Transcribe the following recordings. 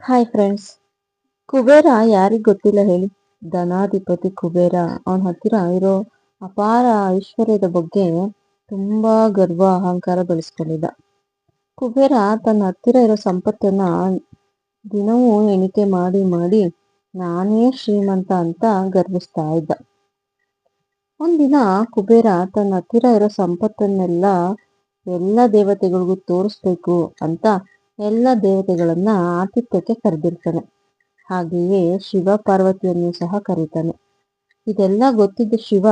Hi friends Kubera ಯಾರಿಗ್ ಗೊತ್ತಿಲ್ಲ ಹೇಳಿ. ಧನಾಧಿಪತಿ ಕುಬೇರ. ಅವನ ಹತ್ತಿರ ಇರೋ ಅಪಾರ ಐಶ್ವರ್ಯದ ಬಗ್ಗೆ ತುಂಬಾ ಗರ್ವ, ಅಹಂಕಾರ ಬೆಳೆಸ್ಕೊಂಡಿದ್ದ. ಕುಬೇರ ತನ್ನ ಹತ್ತಿರ ಇರೋ ಸಂಪತ್ತನ್ನ ದಿನವೂ ಎಣಿಕೆ ಮಾಡಿ ಮಾಡಿ ನಾನೇ ಶ್ರೀಮಂತ ಅಂತ ಗರ್ವಿಸ್ತಾ ಇದ್ದ. ಒಂದಿನ ಕುಬೇರ ತನ್ನ ಹತ್ತಿರ ಇರೋ ಸಂಪತ್ತನ್ನೆಲ್ಲ ಎಲ್ಲ ದೇವತೆಗಳಿಗೂ ತೋರಿಸ್ಬೇಕು ಅಂತ ಎಲ್ಲ ದೇವತೆಗಳನ್ನ ಆತಿಥ್ಯಕ್ಕೆ ಕರೆದಿರ್ತಾನೆ. ಹಾಗೆಯೇ ಶಿವ ಪಾರ್ವತಿಯನ್ನು ಸಹ ಕರೀತಾನೆ. ಇದೆಲ್ಲ ಗೊತ್ತಿದ್ದ ಶಿವ,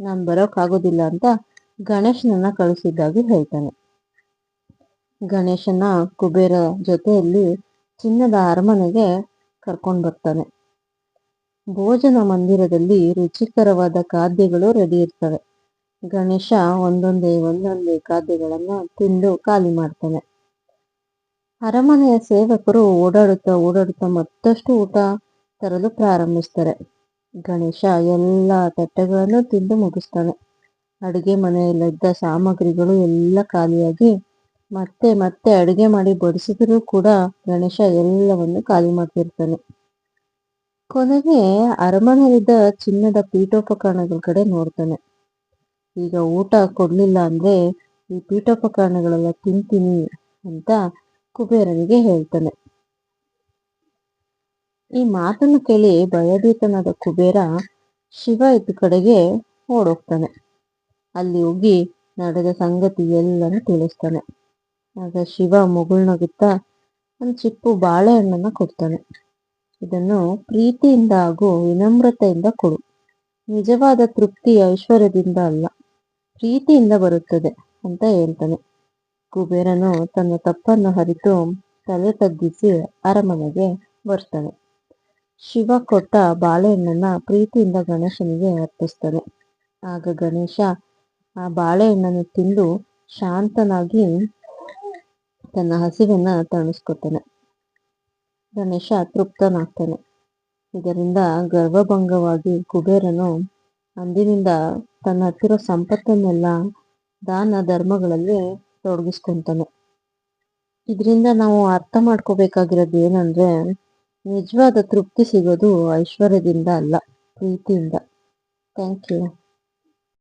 ನಾನು ಬರೋಕ್ಕಾಗೋದಿಲ್ಲ ಅಂತ ಗಣೇಶನನ್ನ ಕಳಿಸಿದ್ದಾಗಿ ಹೇಳ್ತಾನೆ. ಗಣೇಶನ ಕುಬೇರ ಜೊತೆಯಲ್ಲಿ ಚಿನ್ನದ ಅರಮನೆಗೆ ಕರ್ಕೊಂಡು ಬರ್ತಾನೆ. ಭೋಜನ ಮಂದಿರದಲ್ಲಿ ರುಚಿಕರವಾದ ಖಾದ್ಯಗಳು ರೆಡಿ ಇರ್ತವೆ. ಗಣೇಶ ಒಂದೊಂದೇ ಒಂದೊಂದೇ ಖಾದ್ಯಗಳನ್ನು ತಿಂದು ಖಾಲಿ ಮಾಡ್ತಾನೆ. ಅರಮನೆಯ ಸೇವಕರು ಓಡಾಡುತ್ತಾ ಓಡಾಡುತ್ತಾ ಮತ್ತಷ್ಟು ಊಟ ತರಲು ಪ್ರಾರಂಭಿಸ್ತಾರೆ. ಗಣೇಶ ಎಲ್ಲ ತಟ್ಟೆಗಳನ್ನು ತಿಂದು ಮುಗಿಸ್ತಾನೆ. ಅಡುಗೆ ಮನೆಯಲ್ಲಿದ್ದ ಸಾಮಗ್ರಿಗಳು ಎಲ್ಲ ಖಾಲಿಯಾಗಿ ಮತ್ತೆ ಮತ್ತೆ ಅಡುಗೆ ಮಾಡಿ ಬಡಿಸಿದರೂ ಕೂಡ ಗಣೇಶ ಎಲ್ಲವನ್ನು ಖಾಲಿ ಮಾಡ್ತಿರ್ತಾನೆ. ಕೊನೆಗೆ ಅರಮನೆಯಲ್ಲಿದ್ದ ಚಿನ್ನದ ಪೀಠೋಪಕರಣಗಳ ಕಡೆ ನೋಡ್ತಾನೆ. ಈಗ ಊಟ ಕೊಡ್ಲಿಲ್ಲ ಅಂದ್ರೆ ಈ ಪೀಠೋಪಕರಣಗಳೆಲ್ಲ ತಿಂತೀನಿ ಅಂತ ಕುಬೇರನಿಗೆ ಹೇಳ್ತಾನೆ. ಈ ಮಾತನ್ನು ಕೇಳಿ ಭಯಭೀತನಾದ ಕುಬೇರ ಶಿವ ಇದ್ದ ಕಡೆಗೆ ಓಡೋಗ್ತಾನೆ. ಅಲ್ಲಿ ಹೋಗಿ ನಡೆದ ಸಂಗತಿ ಎಲ್ಲನೂ ತಿಳಿಸ್ತಾನೆ. ಆಗ ಶಿವ ಮುಗುಳ್ನಗುತ್ತಾ ಒಂದು ಚಿಪ್ಪು ಬಾಳೆಹಣ್ಣನ್ನು ಕೊಡ್ತಾನೆ. ಇದನ್ನು ಪ್ರೀತಿಯಿಂದ ಹಾಗೂ ವಿನಮ್ರತೆಯಿಂದ ಕೊಡು. ನಿಜವಾದ ತೃಪ್ತಿ ಐಶ್ವರ್ಯದಿಂದ ಅಲ್ಲ, ಪ್ರೀತಿಯಿಂದ ಬರುತ್ತದೆ ಅಂತ ಹೇಳ್ತಾನೆ. ಕುಬೇರನು ತನ್ನ ತಪ್ಪನ್ನು ಹರಿತು ತಲೆ ತಗ್ಗಿಸಿ ಅರಮನೆಗೆ ಬರ್ತಾನೆ ಶಿವ ಕೊಟ್ಟ ಬಾಳೆಹಣ್ಣನ್ನ ಪ್ರೀತಿಯಿಂದ ಗಣೇಶನಿಗೆ ಅರ್ಪಿಸ್ತಾನೆ. ಆಗ ಗಣೇಶ, ಆ ಬಾಳೆಹಣ್ಣನ್ನು ತಿಂದು ಶಾಂತನಾಗಿ ತನ್ನ ಹಸಿವನ್ನ ತಣಿಸ್ಕೊತಾನೆ. ಗಣೇಶ ತೃಪ್ತನಾಗ್ತಾನೆ. ಇದರಿಂದ ಗರ್ಭಭಂಗವಾಗಿ ಕುಬೇರನು ಅಂದಿನಿಂದ ತನ್ನ ಹತ್ತಿರ ಸಂಪತ್ತನ್ನೆಲ್ಲ ದಾನ ಧರ್ಮಗಳಲ್ಲಿ ತೊಡಗಿಸ್ಕೊಂತಾನೆ. ಇದರಿಂದ ನಾವು ಅರ್ಥ ಮಾಡ್ಕೋಬೇಕಾಗಿರೋದು ಏನಂದ್ರೆ ನಿಜವಾದ ತೃಪ್ತಿ ಸಿಗೋದು ಐಶ್ವರ್ಯದಿಂದ ಅಲ್ಲ ಪ್ರೀತಿಯಿಂದ. Thank you